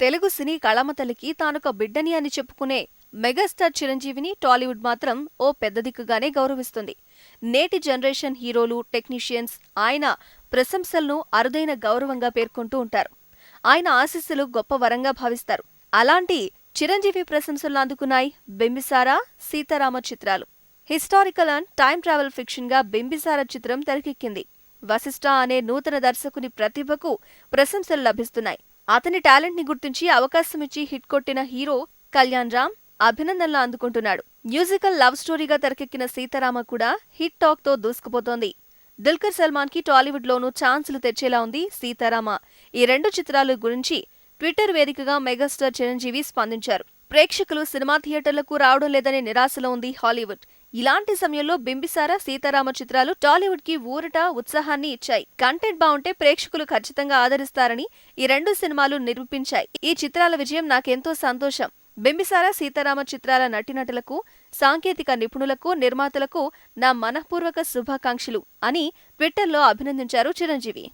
తెలుగు సినీ కళామతలికి తానొక బిడ్డని అని చెప్పుకునే మెగాస్టార్ చిరంజీవిని టాలీవుడ్ మాత్రం ఓ పెద్ద దిక్కుగానే గౌరవిస్తుంది. నేటి జనరేషన్ హీరోలు టెక్నీషియన్స్ ఆయన ప్రశంసలను అరుదైన గౌరవంగా పేర్కొంటూ ఉంటారు. ఆయన ఆశీస్సులు గొప్ప వరంగా భావిస్తారు. అలాంటి చిరంజీవి ప్రశంసలు అందుకున్నాయి బింబిసారా సీతారామ చిత్రాలు. హిస్టారికల్ అండ్ టైం ట్రావెల్ ఫిక్షన్గా బింబిసారా చిత్రం తెరకెక్కింది. వశిష్ఠ అనే నూతన దర్శకుని ప్రతిభకు ప్రశంసలు లభిస్తున్నాయి. అతని టాలెంట్ని గుర్తించి అవకాశం ఇచ్చి హిట్ కొట్టిన హీరో కళ్యాణ్ రామ్ అభినందనలు అందుకుంటున్నాడు. మ్యూజికల్ లవ్ స్టోరీగా తెరకెక్కిన సీతారామ కూడా హిట్ టాక్తో దూసుకుపోతోంది. దుల్కర్ సల్మాన్కి టాలీవుడ్ లోనూ ఛాన్సులు తెచ్చేలా ఉంది సీతారామ. ఈ రెండు చిత్రాల గురించి ట్విట్టర్ వేదికగా మెగాస్టార్ చిరంజీవి స్పందించారు. ప్రేక్షకులు సినిమా థియేటర్లకు రావడం లేదనే నిరాశలో ఉంది హాలీవుడ్. ఇలాంటి సమయంలో బింబిసార సీతారామ చిత్రాలు టాలీవుడ్కి ఊరట ఉత్సాహాన్ని ఇచ్చాయి. కంటెంట్ బాగుంటే ప్రేక్షకులు ఖచ్చితంగా ఆదరిస్తారని ఈ రెండు సినిమాలు నిరూపించాయి. ఈ చిత్రాల విజయం నాకెంతో సంతోషం. బింబిసార సీతారామ చిత్రాల నటినటులకు సాంకేతిక నిపుణులకు నిర్మాతలకు నా మనఃపూర్వక శుభాకాంక్షలు అని ట్విట్టర్లో అభినందించారు చిరంజీవి.